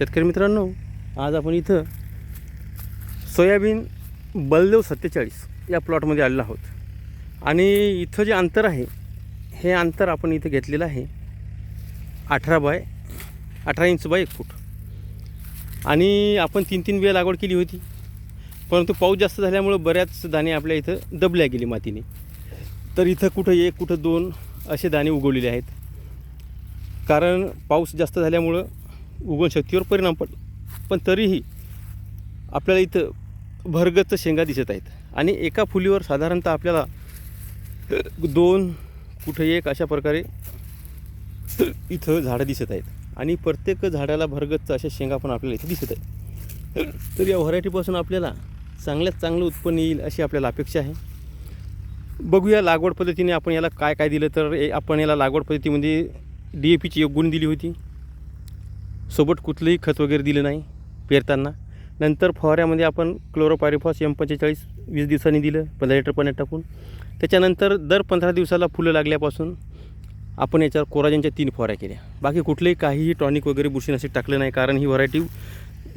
शेतकरी मित्रांनो आज आपण इथं सोयाबीन बलदेव सत्तेचाळीस या प्लॉटमध्ये आलेलो आहोत. आणि इथं जे अंतर आहे हे अंतर आपण इथं घेतलेलं आहे अठरा बाय अठरा इंच बाय एक फूट. आणि आपण तीन तीन बिया लागवड केली होती परंतु पाऊस जास्त झाल्यामुळं बऱ्याच दाणे आपल्या इथं दबल्या गेली मातीने. तर इथं कुठं एक कुठं दोन असे दाणे उगवलेले आहेत. कारण पाऊस जास्त झाल्यामुळं उगवणशक्तीवर परिणाम पडला पण तरीही आपल्याला इथं भरगच्च शेंगा दिसत आहेत. आणि एका फुलीवर साधारणतः आपल्याला दोन कुठे एक अशा प्रकारे इथं झाडं दिसत आहेत. आणि प्रत्येक झाडाला भरगच्च अशा शेंगा पण आपल्याला इथं दिसत आहेत. तर या व्हरायटीपासून आपल्याला चांगल्यात चांगलं उत्पन्न येईल अशी आपल्याला अपेक्षा आहे. बघूया लागवड पद्धतीने आपण याला काय काय दिलं तर ए- आपण याला लागवड पद्धतीमध्ये डी ए पीची एक गुण दिली होती. सोबत कुठलंही खत वगैरे दिलं नाही पेरताना. नंतर फवाऱ्यामध्ये आपण क्लोरोपायरिफॉस एम पंचेचाळीस वीस दिवसांनी दिलं पंधरा लिटर पाण्यात टाकून. त्याच्यानंतर दर पंधरा दिवसाला फुलं लागल्यापासून आपण याच्यावर कोराजनच्या तीन फवाऱ्या केल्या. बाकी कुठलेही काहीही टॉनिक वगैरे बुरशीनाशिक टाकलं नाही कारण ही व्हरायटी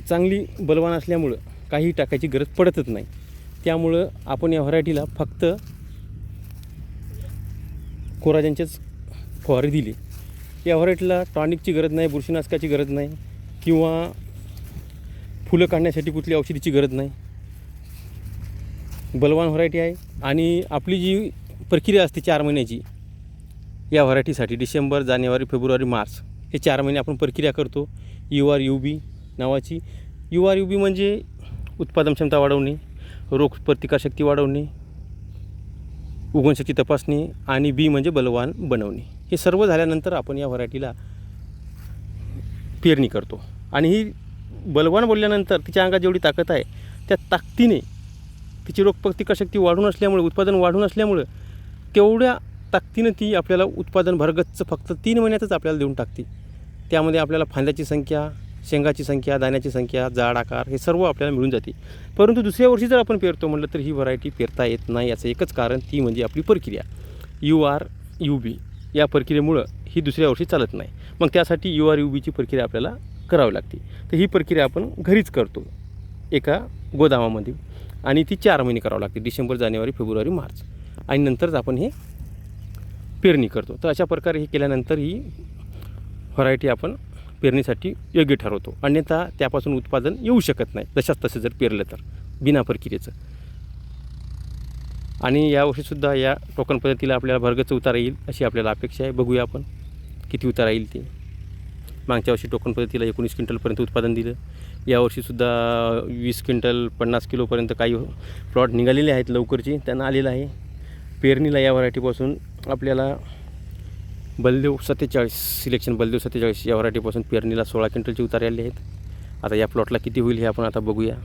चांगली बलवान असल्यामुळं काहीही टाकायची गरज पडतच नाही. त्यामुळं आपण या व्हरायटीला फक्त कोराजनचेच फवारे दिली. या व्हरायटीला टॉनिकची गरज नाही बुरशीनाशकाची गरज नाही किंवा फुलं काढण्यासाठी कुठली औषधीची गरज नाही. बलवान व्हरायटी आहे आणि आपली जी प्रक्रिया असते चार महिन्याची या व्हरायटीसाठी डिसेंबर जानेवारी फेब्रुवारी मार्च हे चार महिने आपण प्रक्रिया करतो. यू आर यू बी नावाची. यू आर यू बी म्हणजे उत्पादन क्षमता वाढवणे रोग प्रतिकारशक्ती वाढवणे उगवणशक्ती तपासणी आणि बी म्हणजे बलवान बनवणे. हे सर्व झाल्यानंतर आपण या व्हरायटीला पेरणी करतो. आणि ही बलवान बोलल्यानंतर तिच्या अंगात जेवढी ताकद आहे त्या ताकदीने तिची रोगप्रतिकारशक्ती वाढून असल्यामुळे उत्पादन वाढून असल्यामुळं तेवढ्या ताकदीनं ती आपल्याला उत्पादन भरगच्च फक्त तीन महिन्यातच आपल्याला देऊन टाकते. त्यामध्ये आपल्याला फांद्याची संख्या शेंगाची संख्या दाण्याची संख्या जाड आकार हे सर्व आपल्याला मिळून जाते. परंतु दुसऱ्या वर्षी जर आपण पेरतो म्हटलं तर ही व्हरायटी पेरता येत नाही याचं एकच कारण ती म्हणजे आपली प्रक्रिया. यू आर यू बी या प्रक्रियेमुळं ही दुसऱ्या वर्षी चालत नाही. मग त्यासाठी यू आर यू बीची प्रक्रिया आपल्याला करावी लागते. तर ही प्रक्रिया आपण घरीच करतो. एका गोदामामध्ये. आणि ती चार महिने करावी लागते. डिसेंबर जानेवारी फेब्रुवारी मार्च. आणि नंतरच आपण हे पेरणी करतो. तर अशा प्रकारे हे केल्यानंतर ही व्हरायटी आपण पेरणीसाठी योग्य ठरवतो. अन्यथा त्यापासून उत्पादन येऊ शकत नाही. जशाच तसं जर पेरलं तर. बिना प्रक्रियेचं. आणि यावर्षीसुद्धा या टोकन पद्धतीला आपल्याला भरगच उतारा येईल अशी आपल्याला अपेक्षा आहे. बघूया आपण किती उतारा येईल ते. मागच्या वर्षी टोकन पद्धतीला एकोणीस क्विंटलपर्यंत उत्पादन दिलं. यावर्षीसुद्धा वीस क्विंटल पन्नास किलोपर्यंत काही प्लॉट निघालेले आहेत लवकरची. त्यांना आलेलं आहे. पेरणीला या व्हरायटीपासून आपल्याला बलदेव सत्तेचाळीस सिलेक्शन बलदेव सत्तेचाळीस या व्हरायटीपासून पेरणीला सोळा क्विंटलची उतारे आले आहेत. आता या प्लॉटला किती होईल हे आपण आता बघूया.